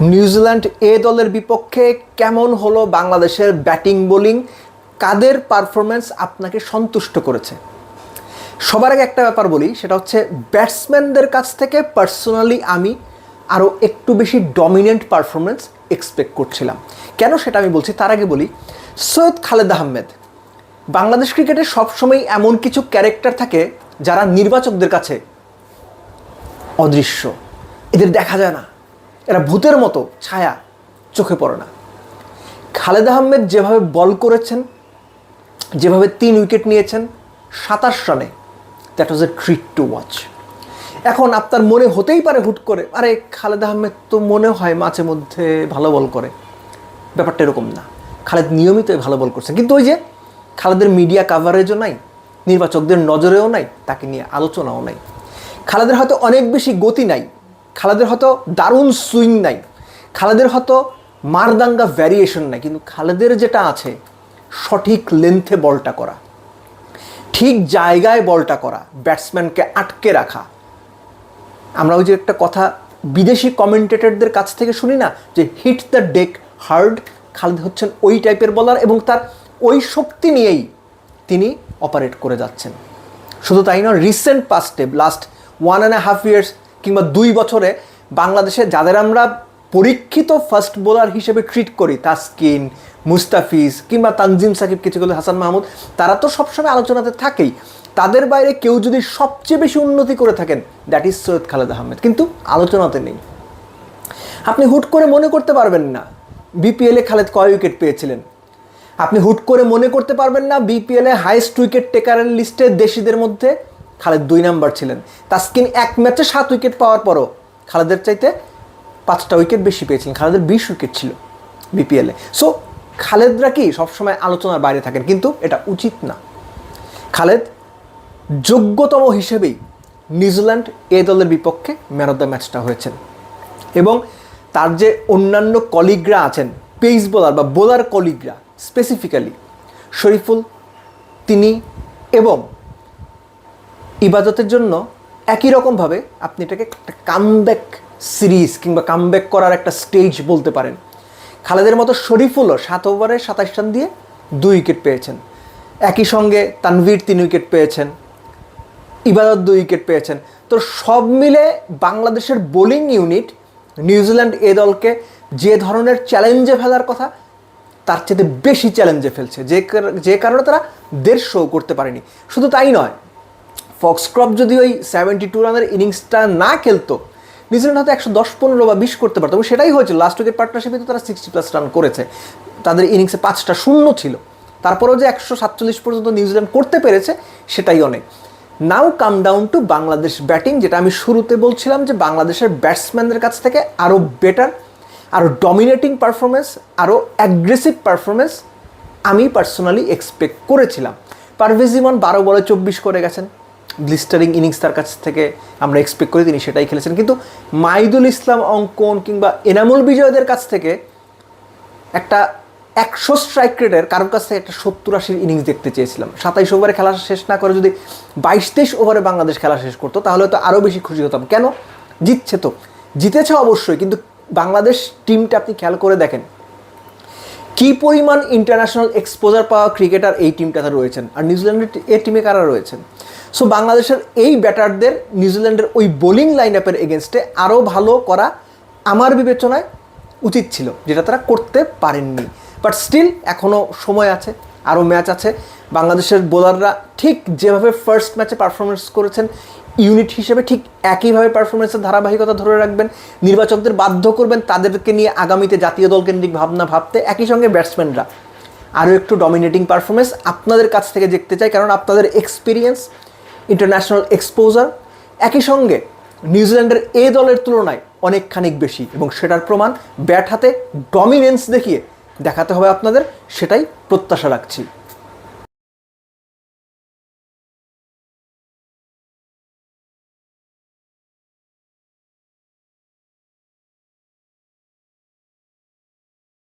New Zealand এ দলের বিপক্ষে কেমন হলো বাংলাদেশের ব্যাটিং, বোলিং? কাদের পারফরমেন্স আপনাকে সন্তুষ্ট করেছে? সবার আগে একটা ব্যাপার বলি, সেটা হচ্ছে ব্যাটসম্যানদের কাছ থেকে পার্সোনালি আমি আরও একটু বেশি ডমিনেন্ট পারফরমেন্স এক্সপেক্ট করছিলাম। কেন সেটা আমি বলছি? তার আগে বলি, সৈয়দ খালেদ আহমেদ, বাংলাদেশ ক্রিকেটে সবসময় এমন কিছু ক্যারেক্টার থাকে যারা নির্বাচকদের কাছে অদৃশ্য। এদের দেখা যায় না। এরা ভূতের মতো ছায়া চোখে পড়ে না। খালেদ আহমেদ যেভাবে বল করেছেন, যেভাবে তিন উইকেট নিয়েছেন, সাতাশ রানে that was a treat to watch এখন আপনার মনে হতেই পারে হুট করে, আরে খালেদ আহমেদ তো মনে হয় মাঝে মধ্যে ভালো বল করে। ব্যাপারটা এরকম না। খালেদ নিয়মিতই ভালো বল করছেন। কিন্তু ওই যে খালেদের মিডিয়া কাভারেজও নাই, নির্বাচকদের নজরেও নাই, তাকে নিয়ে আলোচনাও নাই। খালেদের হয়তো অনেক বেশি গতি নাই খালেদের হয়তো দারুণ সুইং নাই, খালেদের হয়তো মারদাঙ্গা ভ্যারিয়েশন নাই, কিন্তু খালেদের যেটা আছে, সঠিক লেন্থে বলটা করা, ঠিক জায়গায় বলটা করা ব্যাটসম্যানকে আটকে রাখা। আমরা ওই যে একটা কথা বিদেশি কমেন্টেটরদের কাছ থেকে শুনি না, যে hit the deck hard Khaled হচ্ছেন ওই টাইপের বলার এবং তার ওই শক্তি নিয়েই তিনি অপারেট করে যাচ্ছেন। শুধু তাই নয় recent পাস্টে last one and half years কিংবা দুই বছরে বাংলাদেশে যাদের আমরা পরীক্ষিত ফার্স্ট বোলার হিসেবে ট্রিট করি, তাসকিন, মুস্তাফিজ কিংবা তানজিম সাকিব কিছু হাসান মাহমুদ, তারা তো সবসময় আলোচনাতে থাকেই। তাদের বাইরে কেউ যদি সবচেয়ে বেশি উন্নতি করে থাকেন দ্যাট ইজ সৈয়দ খালেদ আহমেদ। কিন্তু আলোচনাতে নেই। আপনি হুট করে মনে করতে পারবেন না বিপিএলে খালেদ কয় উইকেট পেয়েছিলেন। আপনি হুট করে মনে করতে পারবেন না বিপিএলে হাইস্ট উইকেট টেকারের লিস্টে দেশিদের মধ্যে খালেদ দুই নাম্বার ছিলেন। তাস্কিন এক ম্যাচে সাত উইকেট পাওয়ার পরও খালেদের চাইতে পাঁচটা উইকেট বেশি পেয়েছিলেন। খালেদের বিশ উইকেট ছিল বিপিএলে সো খালেদরা কি সবসময় আলোচনার বাইরে থাকেন? কিন্তু এটা উচিত না। খালেদ যোগ্যতম হিসেবেই নিউজিল্যান্ড এ দলের বিপক্ষে ম্যান অফ দ্য ম্যাচটা হয়েছেন। এবং তার যে অন্যান্য কলিগরা আছেন, পেস বোলার বা বোলার কলিগরা স্পেসিফিক্যালি শরীফুল, তিনি এবং ইবাদতের জন্য একই রকমভাবে আপনি এটাকে একটা কামব্যাক সিরিজ কিংবা কামব্যাক করার একটা স্টেজ বলতে পারেন। খালেদের মতো শরীফুলও সাত ওভারে সাতাশ রান দিয়ে দুই উইকেট পেয়েছেন। একই সঙ্গে তানভীর তিন উইকেট পেয়েছেন। ইবাদত দুই উইকেট পেয়েছেন। তো সব মিলে বাংলাদেশের বোলিং ইউনিট নিউজিল্যান্ড এ দলকে যে ধরনের চ্যালেঞ্জে ফেলার কথা, তার চেয়ে বেশি চ্যালেঞ্জে ফেলছে। যে যে কারণে তারা দেড়শো করতে পারেনি। শুধু তাই নয় ফক্সক্রপ যদি ওই সেভেন্টি টু রানের ইনিংসটা না খেলতো নিউজিল্যান্ড হয়তো একশো দশ, পনেরো বা বিশ করতে পারতো। সেটাই হয়েছিল লাস্ট উইকেট পার্টনারশিপে তো তারা সিক্সটি প্লাস রান করেছে। তাদের ইনিংসে পাঁচটা শূন্য ছিল। তারপরেও যে একশো সাতচল্লিশ পর্যন্ত নিউজিল্যান্ড করতে পেরেছে, সেটাই অনেক। Now come down to Bangladesh batting যেটা আমি শুরুতে বলছিলাম যে বাংলাদেশের ব্যাটসম্যানদের কাছ থেকে আরও বেটার আরও ডমিনেটিং পারফরমেন্স আরও অ্যাগ্রেসিভ পারফরমেন্স আমি পার্সোনালি এক্সপেক্ট করেছিলাম। পারভেজ ইমন বারো বলে চব্বিশ করে গেছেন। গ্লিস্টারিং ইনিংস তার কাছ থেকে আমরা এক্সপেক্ট করি, তিনি সেটাই খেলেছেন। কিন্তু মাইদুল ইসলাম অঙ্কন কিংবা এনামুল বিজয়দের কাছ থেকে একটা একশো স্ট্রাইক রেটের কারোর কাছ থেকে একটা সত্তর আশির ইনিংস দেখতে চেয়েছিলাম। সাতাইশ ওভারে খেলা শেষ না করে যদি বাইশ তেইশ ওভারে বাংলাদেশ খেলা শেষ করতো, তাহলে তো আরও বেশি খুশি হতাম। কেন? জিতছে তো। জিতেছে অবশ্যই, কিন্তু বাংলাদেশ টিমটা আপনি খেয়াল করে দেখেন। কি পরিমাণ ইন্টারন্যাশনাল এক্সপোজার পাওয়া ক্রিকেটার এই টিমটাতে রয়েছেন? আর নিউজিল্যান্ডের এ টিমে কারা রয়েছেন? সো বাংলাদেশের এই ব্যাটারদের নিউজিল্যান্ডের ওই বোলিং লাইন আপের এগেনস্টে আরও ভালো করা আমার বিবেচনায় উচিত ছিল, যেটা তারা করতে পারেননি। বাট স্টিল এখনও সময় আছে আরও ম্যাচ আছে। বাংলাদেশের বোলাররা ঠিক যেভাবে ফার্স্ট ম্যাচে পারফরমেন্স করেছেন ইউনিট হিসেবে ঠিক একইভাবে পারফরমেন্সের ধারাবাহিকতা ধরে রাখবেন, নির্বাচকদের বাধ্য করবেন তাদেরকে নিয়ে আগামীতে জাতীয় দল কেন্দ্রিক ভাবনা ভাবতে। একই সঙ্গে ব্যাটসম্যানরা আরও একটু ডমিনেটিং পারফরমেন্স আপনাদের কাছ থেকে দেখতে চাই, কারণ আপনাদের এক্সপিরিয়েন্স ইন্টারন্যাশনাল এক্সপোজার একই সঙ্গে নিউজিল্যান্ডের এ দলের তুলনায় অনেকখানিক বেশি এবং সেটার প্রমাণ ব্যাট হাতে ডমিনেন্স দেখিয়ে দেখাতে হবে আপনাদের, সেটাই প্রত্যাশা রাখছি।